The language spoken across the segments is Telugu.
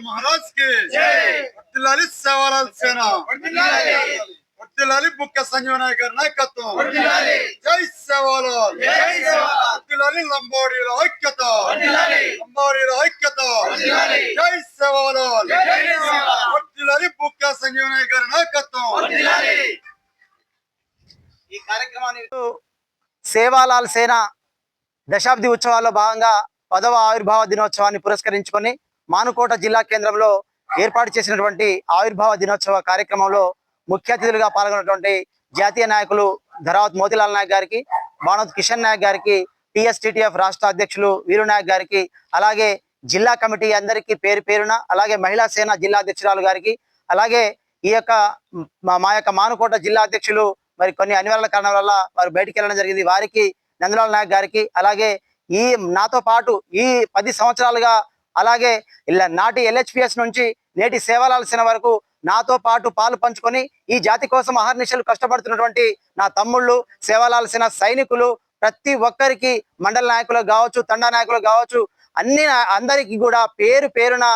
महाराज के वर्तिलाली सवालाल सेना वर्तिलाली मुख्य संजय नायक नायकत्व जय सवालाल वर्तिलाली लंबोड़ी ऐक्यता लंबोड़ी ऐक्यता जय सवालाल वर्तिलाली मुख्य संजय नायक नायकत्व ఈ కార్యక్రమాన్ని సేవాలాల్ సేన దశాబ్ది ఉత్సవాల్లో భాగంగా పదవ ఆవిర్భావ దినోత్సవాన్ని పురస్కరించుకొని మానుకోట జిల్లా కేంద్రంలో ఏర్పాటు చేసినటువంటి ఆవిర్భావ దినోత్సవ కార్యక్రమంలో ముఖ్య అతిథులుగా పాల్గొన్నటువంటి జాతీయ నాయకులు ధరావత్ మోతిలాల్ నాయక్ గారికి బాణోత్ కిషన్ నాయక్ గారికి పిఎస్టిటిఎఫ్ రాష్ట్ర అధ్యక్షులు వీరు నాయక్ గారికి అలాగే జిల్లా కమిటీ అందరికీ పేరు పేరున అలాగే మహిళా సేన జిల్లా అధ్యక్షురాలు గారికి అలాగే ఈ యొక్క మా మా యొక్క మానుకోట జిల్లా అధ్యక్షులు మరి కొన్ని అనివార్య కారణాల వల్ల వారు బయటికి వెళ్ళడం జరిగింది. వారికి నందలాల్ నాయక్ గారికి అలాగే ఈ నాతో పాటు ఈ పది సంవత్సరాలుగా అలాగే ఇలా నాటి ఎల్హెచ్పిఎస్ నుంచి నేటి సేవలాల్సిన వరకు నాతో పాటు పాలు పంచుకొని ఈ జాతి కోసం అహర్నిశలు కష్టపడుతున్నటువంటి నా తమ్ముళ్ళు సేవలాల్సిన సైనికులు ప్రతి ఒక్కరికి మండల నాయకులు కావచ్చు తండా నాయకులు కావచ్చు అన్ని నా- అందరికీ కూడా పేరు పేరున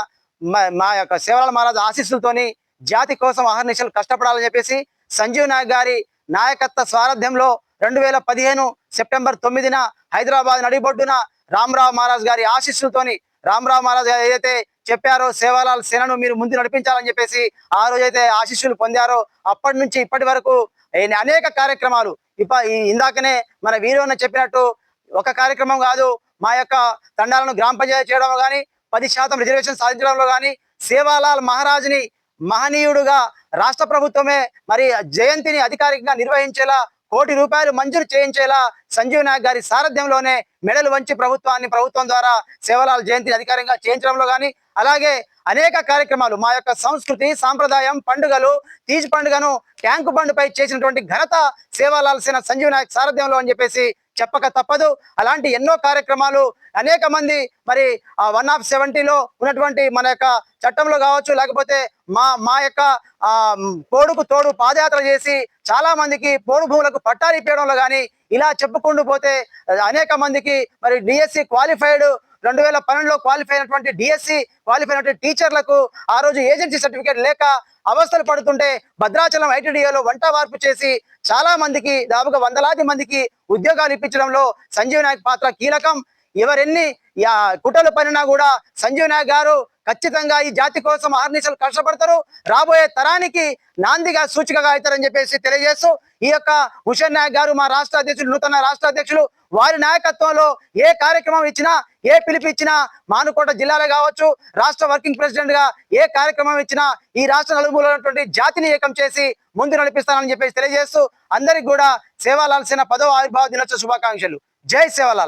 మా- మా యొక్క సేవల మహారాజ్ ఆశీస్సులతోని జాతి కోసం అహర్నిశలు కష్టపడాలని చెప్పేసి సంజీవ్ నాయక్ గారి నాయకత్వ స్వారథ్యంలో రెండు వేల పదిహేను సెప్టెంబర్ తొమ్మిదిన హైదరాబాద్ నడిబొడ్డున రామరావు మహారాజ్ గారి ఆశీస్సులతోని రామరావు మహారాజ్ గారు ఏదైతే చెప్పారో సేవాలాల్ సేనను మీరు ముందు నడిపించాలని చెప్పేసి ఆ రోజైతే ఆశీస్సులు పొందారో అప్పటి నుంచి ఇప్పటి వరకు అనేక కార్యక్రమాలు. ఇప్ప ఈ ఇందాకనే మన వీరన్న చెప్పినట్టు ఒక కార్యక్రమం కాదు మా యొక్క తండాలను గ్రామ పంచాయతీ చేయడంలో కానీ పది శాతం రిజర్వేషన్ సాధించడంలో కానీ సేవాలాల్ మహారాజ్ని మహనీయుడుగా రాష్ట్ర ప్రభుత్వమే మరి జయంతిని అధికారికంగా నిర్వహించేలా కోటి రూపాయలు మంజూరు చేయించేలా సంజీవ్ నాయక్ గారి సారథ్యంలోనే మెడలు వంచి ప్రభుత్వాన్ని ప్రభుత్వం ద్వారా సేవలాల జయంతిని అధికారికంగా చేయించడంలో కానీ అలాగే అనేక కార్యక్రమాలు మా యొక్క సంస్కృతి సాంప్రదాయం పండుగలు తీజ్ పండుగను ట్యాంకు బండుపై చేసినటువంటి ఘనత సేవలాల్సిన సంజీవ్ నాయక్ సారథ్యంలో అని చెప్పేసి చెప్పక తప్పదు. అలాంటి ఎన్నో కార్యక్రమాలు అనేక మంది మరి వన్ ఆఫ్ సెవెంటీలో ఉన్నటువంటి మన యొక్క చట్టంలో కావచ్చు లేకపోతే మా మా యొక్క ఆ తోడు పాదయాత్ర చేసి చాలా మందికి పోడు భూములకు పట్టాలు ఇప్పించడంలో కానీ ఇలా చెప్పుకుంటూ పోతే అనేక మందికి మరి డిఎస్సి క్వాలిఫైడ్ రెండు వేల పన్నెండులో క్వాలిఫై అయినటువంటి డిఎస్సి క్వాలిఫై అయినటువంటి టీచర్లకు ఆ రోజు ఏజెన్సీ సర్టిఫికేట్ లేక అవస్థలు పడుతుంటే భద్రాచలం ఐటీడీఏలో వంట వార్పు చేసి చాలా మందికి దాదాపుగా వందలాది మందికి ఉద్యోగాలు ఇప్పించడంలో సంజీవ్ నాయక్ పాత్ర కీలకం. ఎవరెన్ని యా- కుట్రలు పనినా కూడా సంజీవ్ నాయక్ గారు ఖచ్చితంగా ఈ జాతి కోసం ఆర్నిసలు కష్టపడతారు. రాబోయే తరానికి నాందిగా సూచికగా అవుతారని చెప్పేసి తెలియజేస్తూ ఈ యొక్క హుషన్ నాయక్ గారు మా రాష్ట్ర అధ్యక్షులు నూతన రాష్ట్ర అధ్యక్షులు వారి నాయకత్వంలో ఏ కార్యక్రమం ఇచ్చినా ఏ పిలిపిచ్చినా మానుకోట జిల్లాలో కావచ్చు రాష్ట్ర వర్కింగ్ ప్రెసిడెంట్గా ఏ కార్యక్రమం ఇచ్చినా ఈ రాష్ట్ర నలుగురులో ఉన్నటువంటి జాతిని ఏకం చేసి ముందు నడిపిస్తానని చెప్పేసి తెలియజేస్తూ అందరికి కూడా సేవలాల్సిన పదవ ఆవిర్భావ దినోత్సవ శుభాకాంక్షలు. జై సేవలాల్.